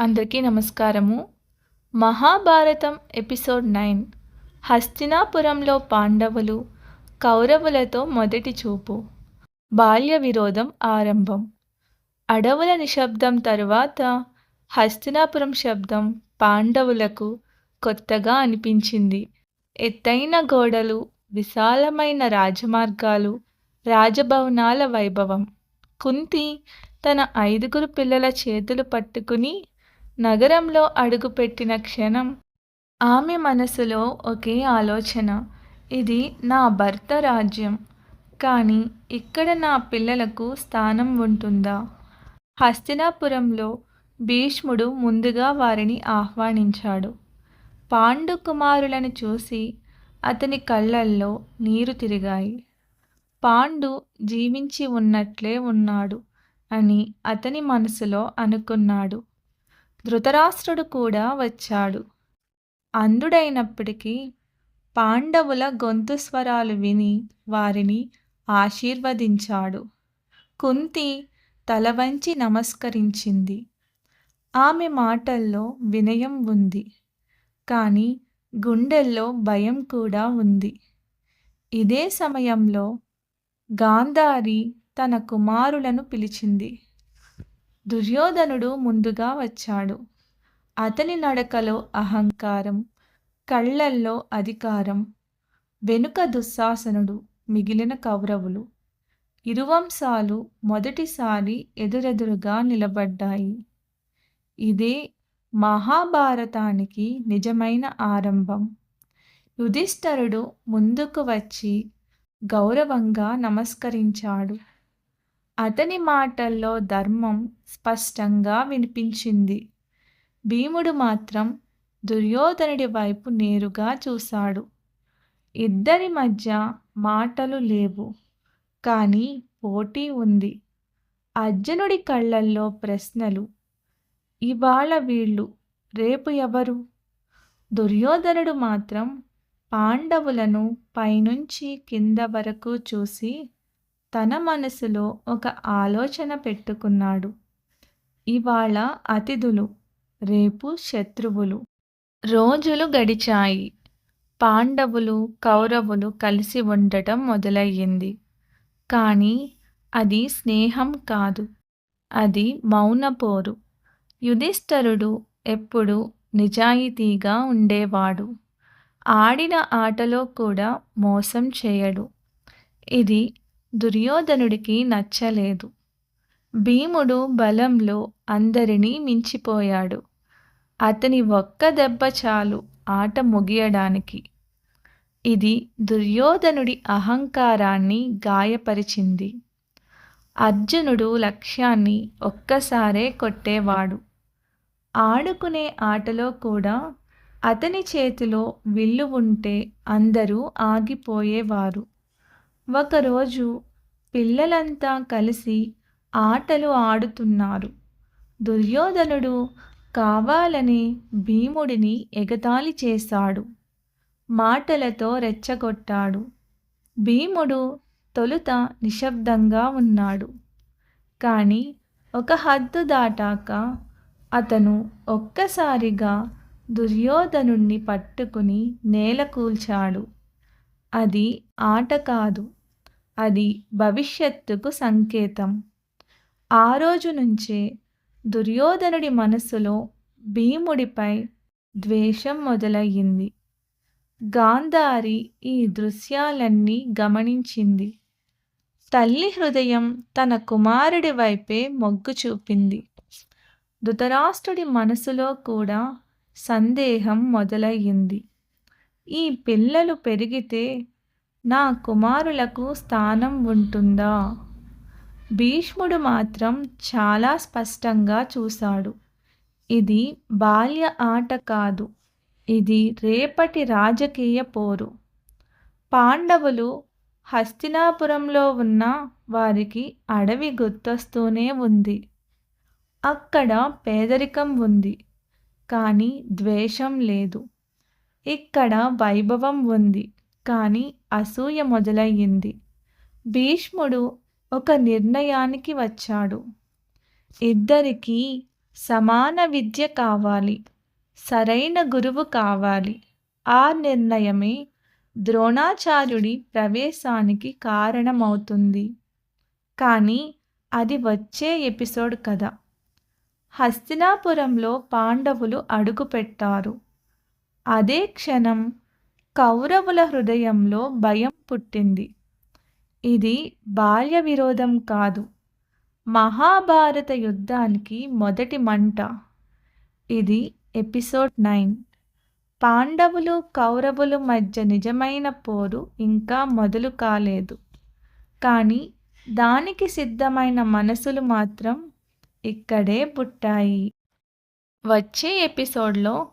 అందరికీ నమస్కారము. Mahabharatam episode nine. హస్తినాపురంలో పాండవులు కౌరవులతో మొదటి చూపు. బాల్య విరోధం ఆరంభం. అడవుల నిశ్శబ్దం తరువాత హస్తినాపురం శబ్దం పాండవులకు కొత్తగా అనిపించింది. ఎత్తైన గోడలు విశాలమైన రాజమార్గాలు రాజభవనాల వైభవం. కుంతి తన ఐదుగురు పిల్లల చేతులు పట్టుకుని నగరంలో అడుగుపెట్టిన క్షణం. ఆమె మనసులో ఒకే ఆలోచన. ఇది నా భర్త రాజ్యం. కానీ ఇక్కడ నా పిల్లలకు స్థానం ఉంటుందా? హస్తినాపురంలో భీష్ముడు ముందుగా వారిని ఆహ్వానించాడు. పాండు కుమారులను చూసి అతని కళ్ళల్లో నీరు తిరిగాయి. పాండు జీవించి ఉన్నట్లే ఉన్నాడు అని అతని మనసులో అనుకున్నాడు. ధృతరాష్ట్రుడు కూడా వచ్చాడు. అంధుడైనప్పటికీ పాండవుల గొంతు స్వరాలు విని వారిని ఆశీర్వదించాడు. కుంతి తల వంచి నమస్కరించింది. ఆమె మాటల్లో వినయం ఉంది. కానీ గుండెల్లో భయం కూడా ఉంది. ఇదే సమయంలో గాంధారి తన కుమారులను పిలిచింది. దుర్యోధనుడు ముందుగా వచ్చాడు. అతని నడకలో అహంకారం కళ్ళల్లో అధికారం వెనుక దుశ్శాసనుడు మిగిలిన కౌరవులు ఇరువంశాలు మొదటిసారి ఎదురెదురుగా నిలబడ్డాయి. ఇదే మహాభారతానికి నిజమైన ఆరంభం. యుధిష్ఠరుడు ముందుకు వచ్చి గౌరవంగా నమస్కరించాడు. అతని మాటల్లో ధర్మం స్పష్టంగా వినిపించింది. భీముడు మాత్రం దుర్యోధనుడి వైపు నేరుగా చూశాడు. ఇద్దరి మధ్య మాటలు లేవు కానీ పోటీ ఉంది. అర్జునుడి కళ్ళల్లో ప్రశ్నలు. ఇవాళ వీళ్ళు రేపు ఎవరు? దుర్యోధనుడు మాత్రం పాండవులను పైనుంచి కింద వరకు చూసి తన మనసులో ఒక ఆలోచన పెట్టుకున్నాడు. ఇవాళ అతిథులు రేపు శత్రువులు. రోజులు గడిచాయి. పాండవులు కౌరవులు కలిసి ఉండటం మొదలయ్యింది. కానీ అది స్నేహం కాదు. అది మౌనపోరు యుధిష్ఠరుడు ఎప్పుడు నిజాయితీగా ఉండేవాడు. ఆడిన ఆటలో కూడా మోసం చేయడు. ఇది దుర్యోధనుడికి నచ్చలేదు. భీముడు బలంలో అందరినీ మించిపోయాడు. అతని ఒక్క దెబ్బ చాలు ఆట ముగియడానికి. ఇది దుర్యోధనుడి అహంకారాన్ని గాయపరిచింది. అర్జునుడు లక్ష్యాన్ని ఒక్కసారే కొట్టేవాడు. ఆడుకునే ఆటలో కూడా అతని చేతిలో విల్లు ఉంటే అందరూ ఆగిపోయేవారు. ఒకరోజు పిల్లలంతా కలిసి ఆటలు ఆడుతున్నారు. దుర్యోధనుడు కావాలని భీముడిని ఎగతాళి చేశాడు. మాటలతో రెచ్చగొట్టాడు. భీముడు తొలుత నిశ్శబ్దంగా ఉన్నాడు. కానీ ఒక హద్దు దాటాక అతను ఒక్కసారిగా దుర్యోధనుణ్ణి పట్టుకుని నేల కూల్చాడు. అది ఆట కాదు. అది భవిష్యత్తుకు సంకేతం. ఆ రోజు నుంచే దుర్యోధనుడి మనసులో భీముడిపై ద్వేషం మొదలయ్యింది. గాంధారి ఈ దృశ్యాలన్నీ గమనించింది. తల్లి హృదయం తన కుమారుడి వైపే మొగ్గు చూపింది. ధృతరాష్ట్రుడి మనసులో కూడా సందేహం మొదలయ్యింది. ఈ పిల్లలు పెరిగితే నా కుమారులకు స్థానం ఉంటుందా? భీష్ముడు మాత్రం చాలా స్పష్టంగా చూశాడు. ఇది బాల్య ఆట కాదు. ఇది రేపటి రాజకీయ పోరు. పాండవులు హస్తినాపురంలో ఉన్న వారికి అడవి గుర్తొస్తూనే ఉంది. అక్కడ పేదరికం ఉంది. కానీ ద్వేషం లేదు. ఇక్కడ వైభవం ఉంది. కానీ అసూయ మొదలయ్యింది. భీష్ముడు ఒక నిర్ణయానికి వచ్చాడు. ఇద్దరికీ సమాన విద్య కావాలి సరైన గురువు కావాలి. ఆ నిర్ణయమే ద్రోణాచార్యుడి ప్రవేశానికి కారణమవుతుంది. కానీ అది వచ్చే ఎపిసోడ్ కదా. హస్తినాపురంలో పాండవులు అడుగుపెట్టారు. అదే క్షణం కౌరవుల హృదయంలో భయం పుట్టింది. ఇది బాల్య విరోధం కాదు. మహాభారత యుద్ధానికి మొదటి మంట. ఇది ఎపిసోడ్ నైన్. పాండవులు కౌరవులు మధ్య నిజమైన పోరు ఇంకా మొదలు కాలేదు. కానీ దానికి సిద్ధమైన మనసులు మాత్రం ఇక్కడే పుట్టాయి. వచ్చే ఎపిసోడ్లో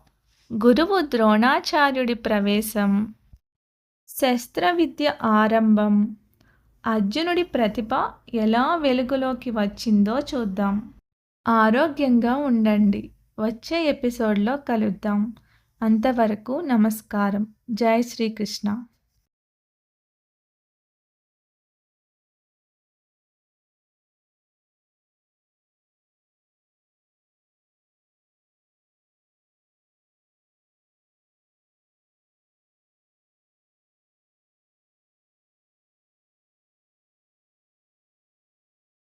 గురువు ద్రోణాచార్యుడి ప్రవేశం. శస్త్ర విద్య ఆరంభం. అర్జునుడి ప్రతిభ ఎలా వెలుగులోకి వచ్చిందో చూద్దాం. ఆరోగ్యంగా ఉండండి. వచ్చే ఎపిసోడ్లో కలుద్దాం. అంతవరకు నమస్కారం. జై శ్రీకృష్ణ.